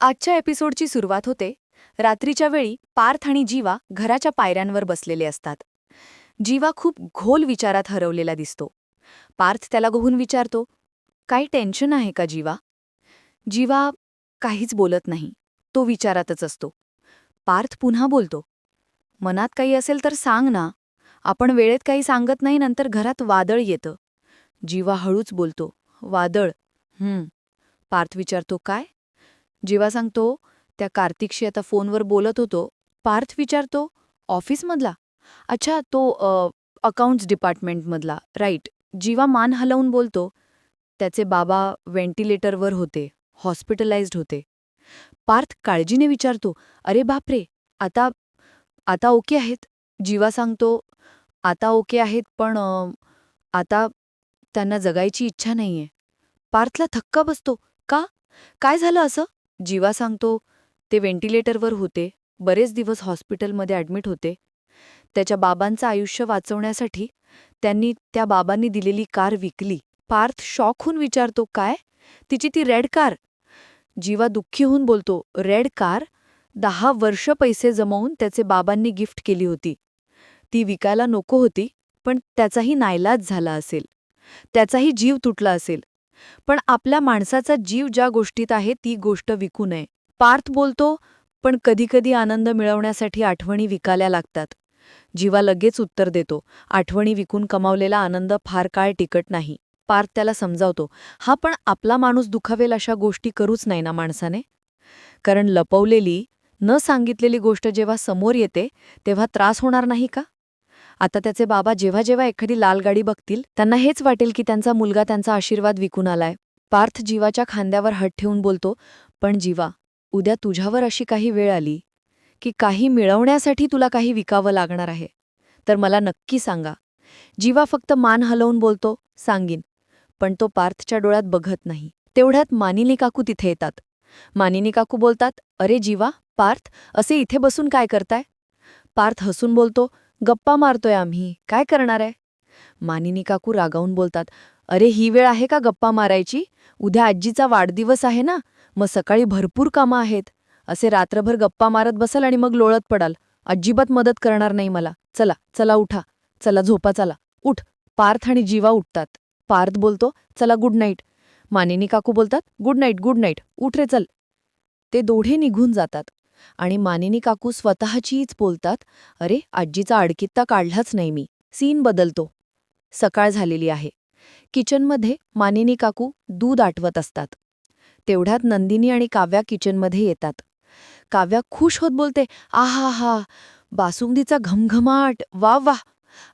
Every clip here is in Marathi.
आजच्या एपिसोडची सुरुवात होते. रात्रीच्या वेळी पार्थ आणि जीवा घराच्या पायऱ्यांवर बसलेले असतात. जीवा खूप घोल विचारात हरवलेला दिसतो. पार्थ त्याला गहून विचारतो काही टेन्शन आहे का जीवा? जीवा काहीच बोलत नाही. तो विचारातच असतो. पार्थ पुन्हा बोलतो मनात काही असेल तर सांग ना. आपण वेळेत काही सांगत नाही नंतर घरात वादळ येतं. जीवा हळूच बोलतो वादळ? हं पार्थ विचारतो काय? जेव्हा सांगतो त्या कार्तिकशी आता फोनवर बोलत होतो पार्थ विचारतो ऑफिसमधला? अच्छा तो अकाउंट्स डिपार्टमेंटमधला राईट जीवा मान हलवून बोलतो त्याचे बाबा व्हेंटिलेटरवर होते हॉस्पिटलाइज्ड होते. पार्थ काळजीने विचारतो अरे बापरे आता आता ओके आहेत? जीवा सांगतो आता ओके आहेत पण आता त्यांना जगायची इच्छा नाहीये. पार्थला थक्का बसतो का? काय झालं असं? जीवा सांगतो ते व्हेंटिलेटरवर होते बरेच दिवस हॉस्पिटलमध्ये ॲडमिट होते. त्याच्या बाबांचं आयुष्य वाचवण्यासाठी त्यांनी त्या बाबांनी दिलेली कार विकली. पार्थ शॉकहून विचारतो काय? तिची ती रेड कार? जीवा दुःखी होऊन बोलतो रेड कार? दहा वर्ष पैसे जमवून त्याचे बाबांनी गिफ्ट केली होती. ती विकायला नको होती पण त्याचाही नाईलाज झाला असेल. त्याचाही जीव तुटला असेल. पण आपल्या माणसाचा जीव ज्या गोष्टीत आहे ती गोष्ट विकू नये. पार्थ बोलतो पण कधीकधी आनंद मिळवण्यासाठी आठवणी विकाल्या लागतात. जीवा लगेच उत्तर देतो आठवणी विकून कमावलेला आनंद फार काळ टिकट नाही. पार्थ त्याला समजावतो हा पण आपला माणूस दुखावेल अशा गोष्टी करूच नाही ना माणसाने? कारण लपवलेली न सांगितलेली गोष्ट जेव्हा समोर येते तेव्हा त्रास होणार नाही का? आता त्याचे बाबा जेव्हा जेव्हा एखादी लाल गाडी बघतील त्यांना हेच वाटेल की त्यांचा मुलगा त्यांचा आशीर्वाद विकून आलाय. पार्थ जीवाच्या खांद्यावर हट ठेवून बोलतो पण जीवा उद्या तुझ्यावर अशी काही वेळ आली की काही मिळवण्यासाठी तुला काही विकावं लागणार आहे. तर मला नक्की सांगा. जीवा फक्त मान हलवून बोलतो सांगीन पण तो पार्थच्या डोळ्यात बघत नाही. तेवढ्यात मानिनी काकू तिथे येतात. मानिनी काकू बोलतात अरे जीवा पार्थ असे इथे बसून काय करताय? पार्थ हसून बोलतो गप्पा मारतोय आम्ही. काय करणार आहे? मानिनी काकू रागावून बोलतात अरे ही वेळ आहे का गप्पा मारायची? उद्या आजीचा वाढदिवस आहे ना? मग सकाळी भरपूर कामं आहेत. असे रात्रभर गप्पा मारत बसाल आणि मग लोळत पडाल. अजिबात मदत करणार नाही मला. चला चला उठा. चला झोपा चला. उठ. पार्थ आणि जीवा उठतात. पार्थ बोलतो चला गुड नाईट. मानिनी काकू बोलतात गुड नाईट गुड नाईट. उठ रे चल. ते दोढे निघून जातात. आणि मानिनी काकू स्वतःचीच बोलतात अरे आजीचा अडकित्ता काढलाच नाही मी. सीन बदलतो. सकाळ झालेली आहे. किचनमध्ये मानिनी काकू दूध आटवत असतात. तेवढ्यात नंदिनी आणि काव्या किचनमध्ये येतात. काव्या खुश होत बोलते आहा हा बासुंदीचा घमघमाट. वा वा.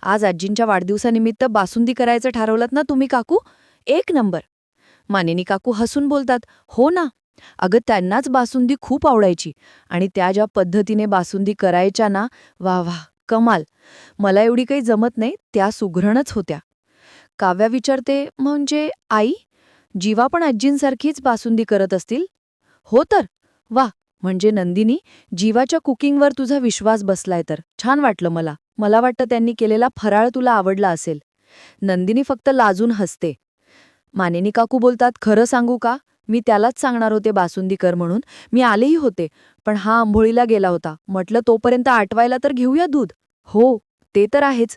आज आजींच्या वाढदिवसानिमित्त बासुंदी करायचं ठरवलं ना तुम्ही काकू? एक नंबर. मानिनी काकू हसून बोलतात हो ना. अगं त्यांनाच बासुंदी खूप आवडायची आणि त्या ज्या पद्धतीने बासुंदी करायच्या ना वा वा कमाल. मला एवढी काही जमत नाही त्या सुघरणच होत्या. काव्या विचारते म्हणजे आई जीवा पण आजींसारखीच बासुंदी करत असतील? हो तर. वा म्हणजे नंदिनी जीवाच्या कुकिंगवर तुझा विश्वास बसलाय तर. छान वाटलं मला. मला वाटतं त्यांनी केलेला फराळ तुला आवडला असेल. नंदिनी फक्त लाजून हसते. मानिनी काकू बोलतात खरं सांगू का? मी त्यालाच सांगणार होते बासुंदी कर म्हणून. मी आलेही होते पण हा आंभोळीला गेला होता. म्हटलं तोपर्यंत आटवायला तर घेऊया दूध. हो ते तर आहेच.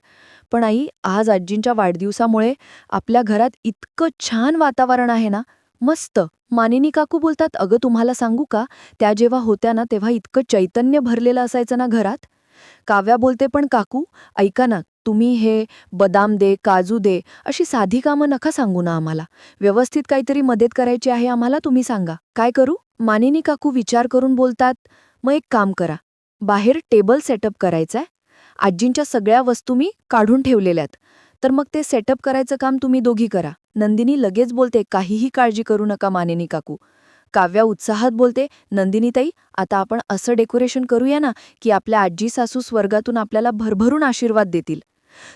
पण आई आज आजींच्या वाढदिवसामुळे आपल्या घरात इतकं छान वातावरण आहे ना. मस्त. मानिनी काकू बोलतात अगं तुम्हाला सांगू का? त्या जेव्हा होत्या ना तेव्हा इतकं चैतन्य भरलेलं असायचं ना घरात. काव्या बोलते पण काकू ऐका ना तुम्ही हे बदाम दे काजू दे अशी साधी कामं नका सांगू ना आम्हाला. व्यवस्थित काहीतरी मदत करायची आहे आम्हाला तुम्ही सांगा. काय करू? मानिनी काकू विचार करून बोलतात मग एक काम करा. बाहेर टेबल सेटअप करायचंय. आजींच्या सगळ्या वस्तू मी काढून ठेवलेल्यात. तर मग ते सेटअप करायचं काम तुम्ही दोघी करा. नंदिनी लगेच बोलते काहीही काळजी करू नका मानिनी काकू. काव्या उत्साहात बोलते नंदिनीताई आता आपण असं डेकोरेशन करूया ना की आपल्या आजी सासू स्वर्गातून आपल्याला भरभरून आशीर्वाद देतील.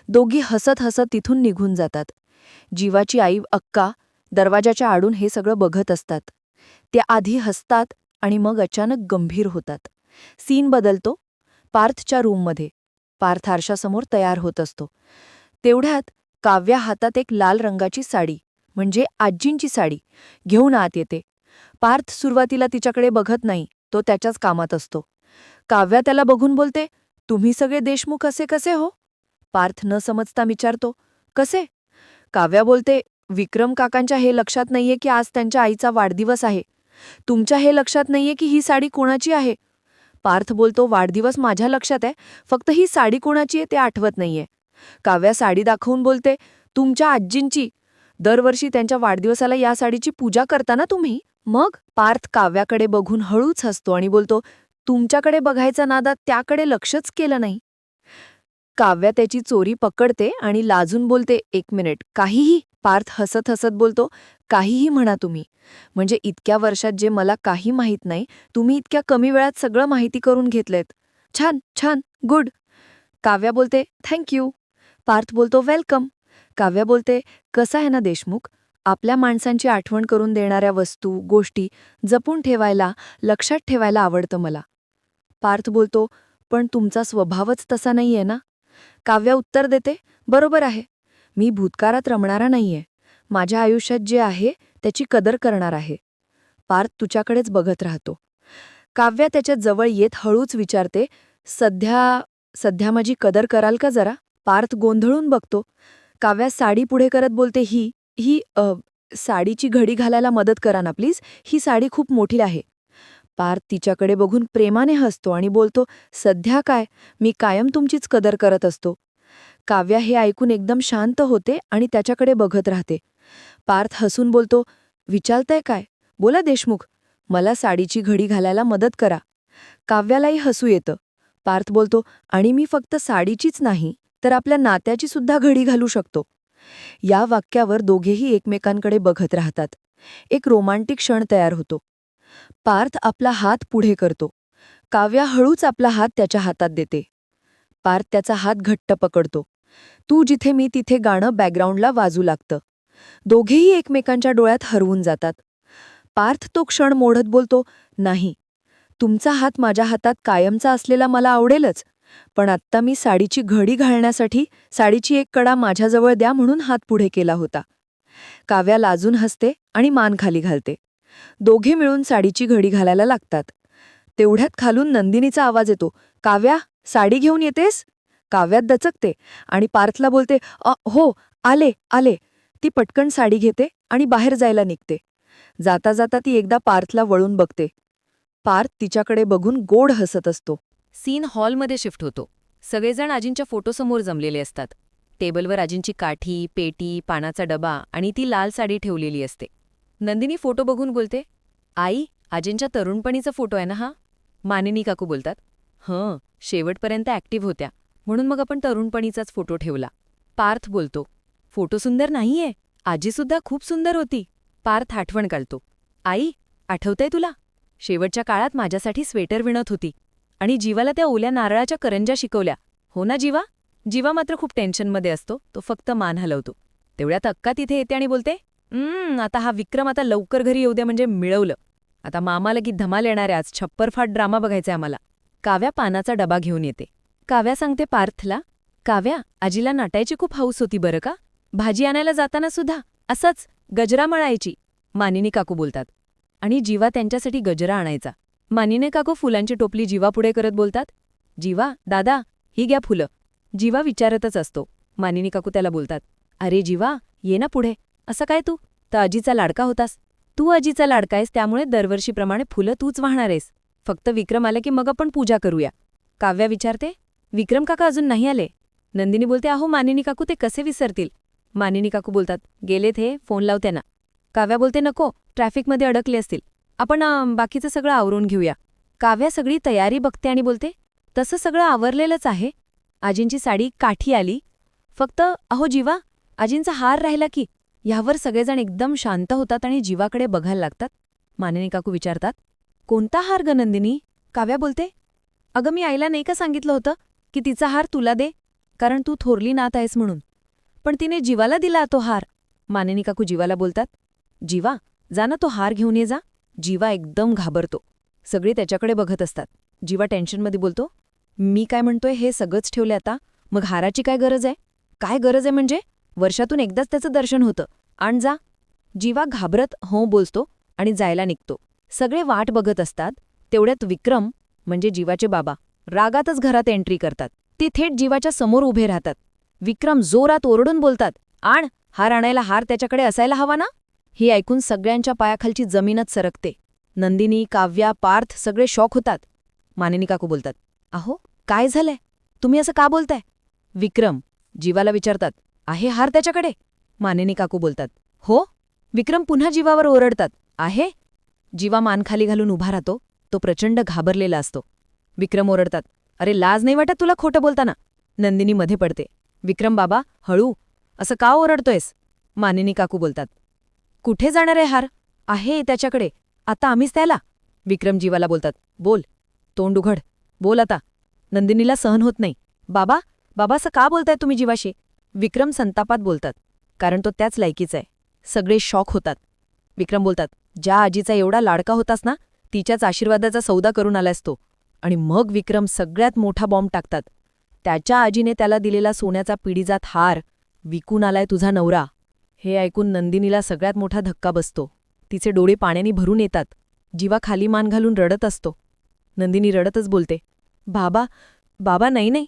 दोघी हसत हसत तिथून निघून जातात. जीवाची आई अक्का दरवाजाच्या आडून हे सगळं बघत असतात. त्या आधी हसतात आणि मग अचानक गंभीर होतात. सीन बदलतो. पार्थच्या रूममध्ये. पार्थ आरशासमोर तयार होत असतो. तेवढ्यात काव्या हातात एक लाल रंगाची साडी म्हणजे आजींची साडी घेऊन आत येते. पार्थ सुरुवातीला तिच्याकडे बघत नाही तो त्याच्याच कामात असतो. काव्या त्याला बघून बोलते तुम्ही सगळे देशमुख असे कसे हो? पार्थ न समजता विचारतो कसे? काव्या बोलते विक्रम काकांच्या हे लक्षात नाहीये की आज त्यांच्या आईचा वाढदिवस आहे. तुमच्या हे लक्षात नाहीये की ही साडी कोणाची आहे? पार्थ बोलतो वाढदिवस माझ्या लक्षात आहे फक्त ही साडी कोणाची आहे ते आठवत नाहीये. काव्या साडी दाखवून बोलते तुमच्या आजींची. दरवर्षी त्यांच्या वाढदिवसाला या साडीची पूजा करता ना तुम्ही? मग पार्थ काव्याकडे बघून हळूच हसतो आणि बोलतो तुमच्याकडे बघायचा नादा त्याकडे लक्षच केलं नाही. काव्या त्याची चोरी पकडते आणि लाजून बोलते एक मिनिट काहीही. पार्थ हसत हसत बोलतो काहीही म्हणा तुम्ही. म्हणजे इतक्या वर्षात जे मला काही माहीत नाही तुम्ही इतक्या कमी वेळात सगळं माहिती करून घेतलेत. छान छान गुड. काव्या बोलते थँक्यू पार्थ बोलतो वेलकम. काव्या बोलते कसं आहे ना देशमुख? आपल्या माणसांची आठवण करून देणाऱ्या वस्तू गोष्टी जपून ठेवायला लक्षात ठेवायला आवडतं मला. पार्थ बोलतो पण तुमचा स्वभावच तसा नाहीये ना? काव्या उत्तर देते बरोबर आहे. मी भूतकाळात रमणारा नाहीये. माझ्या आयुष्यात जे आहे त्याची कदर करणार आहे. पार्थ तुझ्याकडेच बघत राहतो. काव्या त्याच्याजवळ येत हळूच विचारते सध्या सध्या माझी कदर कराल का जरा? पार्थ गोंधळून बघतो. काव्या साडी पुढे करत बोलते ही ही अ, साडीची घडी घालायला मदत करा ना प्लीज. ही साडी खूप मोठी आहे. पार्थ तिच्याकडे बघून प्रेमाने हसतो आणि बोलतो सध्या काय? मी कायम तुमचीच कदर करत असतो. काव्या हे ऐकून एकदम शांत होते आणि त्याच्याकडे बघत राहते. पार्थ हसून बोलतो विचारताय काय? बोला देशमुख. मला साडीची घडी घालायला मदत करा. काव्यालाही हसू येतं. पार्थ बोलतो आणि मी फक्त साडीचीच नाही तर आपल्या नात्याची सुद्धा घडी घालू शकतो. या वाक्यावर दोघेही एकमेकांकडे बघत राहतात. एक रोमांटिक क्षण तयार होतो. पार्थ आपला हात पुढे करतो. काव्या हळूच आपला हात त्याच्या हातात देते. पार्थ त्याचा हात घट्ट पकडतो. तू जिथे मी तिथे गाणं बॅकग्राऊंडला वाजू लागतं. दोघेही एकमेकांच्या डोळ्यात हरवून जातात. पार्थ तो क्षण मोडत बोलतो नाही. तुमचा हात माझ्या हातात कायमचा असलेला मला आवडेलच. पण आत्ता मी साडीची घडी घालण्यासाठी साडीची एक कडा माझ्याजवळ द्या म्हणून हात पुढे केला होता. काव्या लाजून हसते आणि मान खाली घालते. दोघे मिळून साडीची घडी घालायला लागतात. तेवढ्यात खालून नंदिनीचा आवाज येतो. काव्या साडी घेऊन येतेस? काव्यात दचकते आणि पार्थला बोलते "अ, हो आले आले. ती पटकन साडी घेते आणि बाहेर जायला निघते. जाता जाता ती एकदा पार्थला वळून बघते. पार्थ तिच्याकडे बघून गोड हसत असतो. सीन हॉलमध्ये शिफ्ट होतो. सगळेजण आजींच्या फोटोसमोर जमलेले असतात. टेबलवर आजींची काठी पेटी पानाचा डबा आणि ती लाल साडी ठेवलेली असते. नंदिनी फोटो बघून बोलते आई आजींच्या तरुणपणीचा फोटो आहे ना हा? मानिनी काकू बोलतात हं शेवटपर्यंत ॲक्टिव्ह होत्या म्हणून मग आपण तरुणपणीचाच फोटो ठेवला. पार्थ बोलतो फोटो सुंदर नाहीये आजीसुद्धा खूप सुंदर होती. पार्थ आठवण काढतो आई आठवतंय तुला? शेवटच्या काळात माझ्यासाठी स्वेटर विणत होती आणि जीवाला त्या ओल्या नारळाच्या करंज्या शिकवल्या. हो ना जीवा? जीवा मात्र खूप टेन्शनमध्ये असतो. तो फक्त मान हलवतो. तेवढ्यात अक्का तिथे येते आणि बोलते "हम्म, आता हा विक्रम आता लवकर घरी येऊ द्या म्हणजे मिळवलं. आता मामाला की धमाल येणाऱ्या आज छप्परफाट ड्रामा बघायचाय आम्हाला. काव्या पानाचा डबा घेऊन येते. काव्या सांगते पार्थला काव्या आजीला नाटायची खूप हौस होती बरं का? भाजी आणायला जाताना सुद्धा असंच गजरा मळायची मानिनी काकू बोलतात. आणि जीवा त्यांच्यासाठी गजरा आणायचा. मानिने काको फुलांची टोपली जीवापुढे करत बोलतात जीवा दादा ही घ्या फुलं. जीवा विचारतच असतो. मानिनी काकू त्याला बोलतात अरे जीवा ये ना पुढे. असं काय तू? तर आजीचा लाडका होतास. तू आजीचा लाडका आहेस त्यामुळे दरवर्षीप्रमाणे फुलं तूच वाहणार आहेस. फक्त विक्रम आला की मग आपण पूजा करूया. काव्या विचारते विक्रम काका अजून नाही आले. नंदिनी बोलते अहो मानिनी काकू ते कसे विसरतील? मानिनी काकू बोलतात गेलेत हे फोन लाव त्यांना काव्या बोलते नको ट्रॅफिकमध्ये अडकले असतील. आपण बाकीचं सगळं आवरून घेऊया. काव्या सगळी तयारी बघते आणि बोलते तसं सगळं आवरलेलंच आहे. आजींची साडी काठी आली. फक्त अहो जीवा आजींचा हार राहिला की ह्यावर सगळेजण एकदम शांत होतात आणि जीवाकडे बघायला लागतात. मानिनी काकू विचारतात कोणता हार गनंदिनी काव्या बोलते अगं मी आईला नाही का सांगितलं होतं की तिचा हार तुला दे? कारण तू थोरली नात आहेस म्हणून. पण तिने जीवाला दिला तो हार. मानिनी काकू जीवाला बोलतात जीवा जा ना तो हार घेऊन ये जा. जीवा एकदम घाबरतो. सगळे त्याच्याकडे बघत असतात. जीवा टेन्शनमध्ये बोलतो मी काय म्हणतोय हे सगळंच ठेवले आता. मग हाराची काय गरज आहे? काय गरज आहे म्हणजे? वर्षातून एकदाच त्याचं दर्शन होतं. आण जा. जीवा घाबरत हो बोलतो आणि जायला निघतो. सगळे वाट बघत असतात. तेवढ्यात विक्रम म्हणजे जीवाचे बाबा रागातच घरात एंट्री करतात. ते थेट जीवाच्या समोर उभे राहतात. विक्रम जोरात ओरडून बोलतात आण हार आणायला हार त्याच्याकडे असायला हवा ना? ही ऐकून सगळ्यांच्या पायाखालची जमीनच सरकते. नंदिनी काव्या पार्थ सगळे शॉक होतात. मानिनी काकू बोलतात अहो काय झालंय? तुम्ही असं का बोलताय? विक्रम जीवाला विचारतात आहे हार त्याच्याकडे? मानिनी काकू बोलतात हो विक्रम पुन्हा जीवावर ओरडतात आहे? जीवा मानखाली घालून उभा राहतो तो प्रचंड घाबरलेला असतो. विक्रम ओरडतात अरे लाज नाही वाटत तुला खोटं बोलताना? नंदिनी मध्ये पडते विक्रम बाबा हळू असं का ओरडतोयस? मानिनी काकू बोलतात कुठे जाणार आहे हार? आहे त्याच्याकडे. आता आम्हीच त्याला. विक्रम जीवाला बोलतात. बोल. तोंड उघड. बोल आता. नंदिनीला सहन होत नाही. बाबा बाबा असं का बोलताय तुम्ही जीवाशी? विक्रम संतापात बोलतात. कारण तो त्याच लायकीचा आहे. सगळे शॉक होतात. विक्रम बोलतात ज्या आजीचा एवढा लाडका होतास ना तिच्याच आशीर्वादाचा सौदा करून आलास तो. आणि मग विक्रम सगळ्यात मोठा बॉम्ब टाकतात. त्याच्या आजीने त्याला दिलेला सोन्याचा पिढीजात हार. विकून आलाय तुझा नवरा. हे ऐकून नंदिनीला सगळ्यात मोठा धक्का बसतो. तिचे डोळे पाण्याने भरून येतात. जीवा खाली मान घालून रडत असतो. नंदिनी रडतच बोलते बाबा बाबा नाही नाही.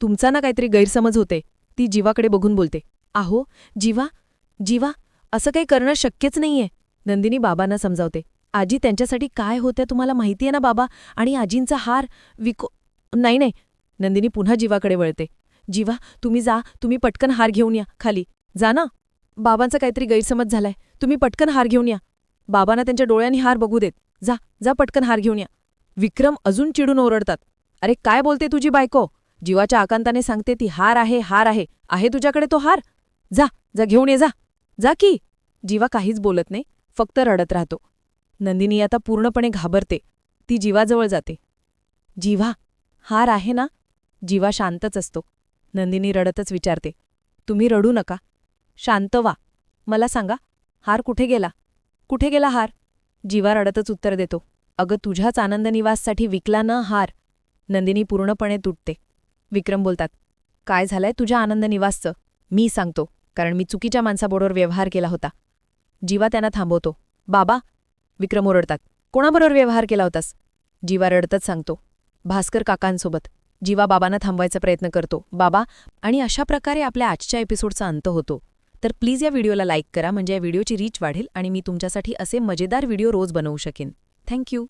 तुमचा ना काहीतरी गैरसमज होते. ती जीवाकडे बघून बोलते आहो जीवा जीवा असं काही करणं शक्यच नाहीये. नंदिनी बाबांना समजावते आजी त्यांच्यासाठी काय होत्या तुम्हाला माहिती आहे ना बाबा? आणि आजींचा हार विको नाही नाही. नंदिनी पुन्हा जीवाकडे वळते जीवा तुम्ही जा तुम्ही पटकन हार घेऊन या खाली. जा ना. बाबांचा काहीतरी गैरसमज झालाय. तुम्ही पटकन हार घेऊन या. बाबांना त्यांच्या डोळ्यांनी हार बघू देत. जा जा पटकन हार घेऊन या. विक्रम अजून चिडून ओरडतात. अरे काय बोलते तुझी बायको? जीवाच्या आकांताने सांगते ती हार आहे हार आहे. आहे तुझ्याकडे तो हार? जा जा घेऊन ये जा. जा की. जीवा काहीच बोलत नाही फक्त रडत राहतो. नंदिनी आता पूर्णपणे घाबरते. ती जीवाजवळ जाते. जीवा हार आहे ना? जीवा शांतच असतो. नंदिनी रडतच विचारते. तुम्ही रडू नका. शांत वा. मला सांगा हार कुठे गेला? कुठे गेला हार? जीवा रडतच उत्तर देतो. अगं तुझ्याच आनंदनिवाससाठी विकला न हार? नंदिनी पूर्णपणे तुटते. विक्रम बोलतात काय झालंय तुझ्या आनंदनिवासचं? मी सांगतो कारण मी चुकीच्या माणसाबरोबर व्यवहार केला होता. जीवा त्यांना थांबवतो बाबा विक्रम ओरडतात कोणाबरोबर व्यवहार केला होतास? जीवा रडतच सांगतो भास्कर काकांसोबत. जीवा बाबांना थांबवायचा प्रयत्न करतो बाबा आणि अशा प्रकारे आपल्या आजच्या एपिसोडचा अंत होतो. तर प्लीज या व्हिडिओला लाईक करा म्हणजे या व्हिडिओची रीच वाढेल आणि मी तुमच्यासाठी असे मजेदार व्हिडिओ रोज बनवू शकेन. थँक्यू.